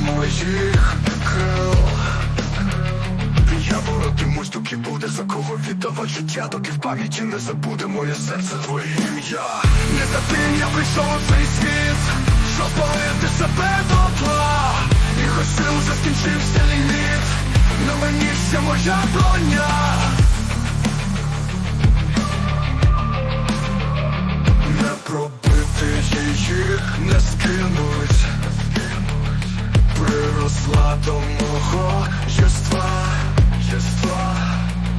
моїх крил. Я боротимусь, доки буде за кого віддавати життя, доки в пам'яті не забуде моє серце твоє ім'я. Не за тим я прийшов у цей світ, щоб спалити себе дотла. І хоч сил вже скінчився ліміт, на мені вся моя броня. Приросла мого єства, єства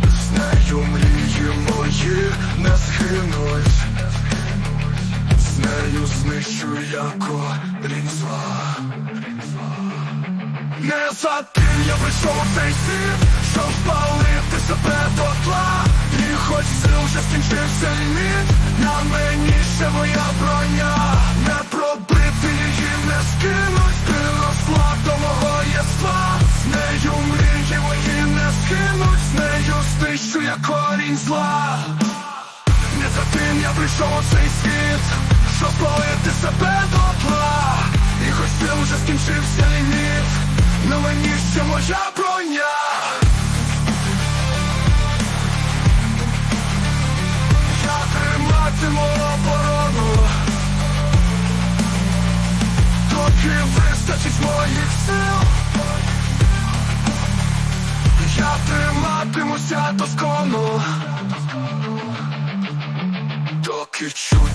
З нею мрії мої не згинуть. З нею знищу яко зла Не за тим я прийшов у цей світ, щоб спалити себе дотла І хоч сил вже скінчився ліміт, на мені ще моя броня. Не пробити нею знищу я корінь зла. Не за тим я прийшов у цей світ, щоб спалити себе дотла І хоч сил вже скінчився ліміт, на мені ще моя броня. Я триматиму оборону. Доки вистачить моїх сил Я триматимуся доскону. Доки чутиму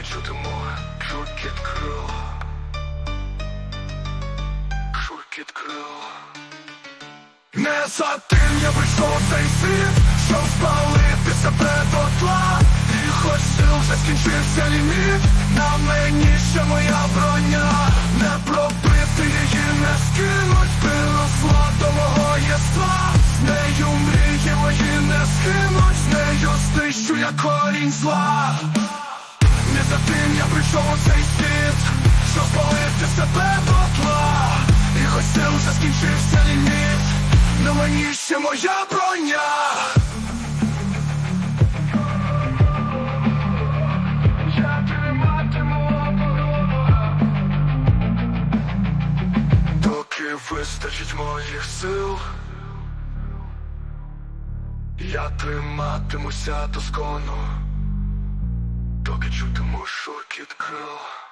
Доки чутиму шуркіт крил Шуркіт крил Не за тим я прийшов цей світ, щоб спалити себе дотла. І хоч сил вже скінчився ліміт, на мені ще моя броня. Не пробити її, не скинуть, приросла до мого єства. З нею мрії мої не скинуть, з нею знищу я корінь зла за тим я прийшов у цей світ, щоб спалити себе дотла І хоч сил вже скінчився ліміт, на мені ще моя броня. Я триматиму Доки вистачить моїх сил Я триматимуся до скону Доки чутиму шуркіт крил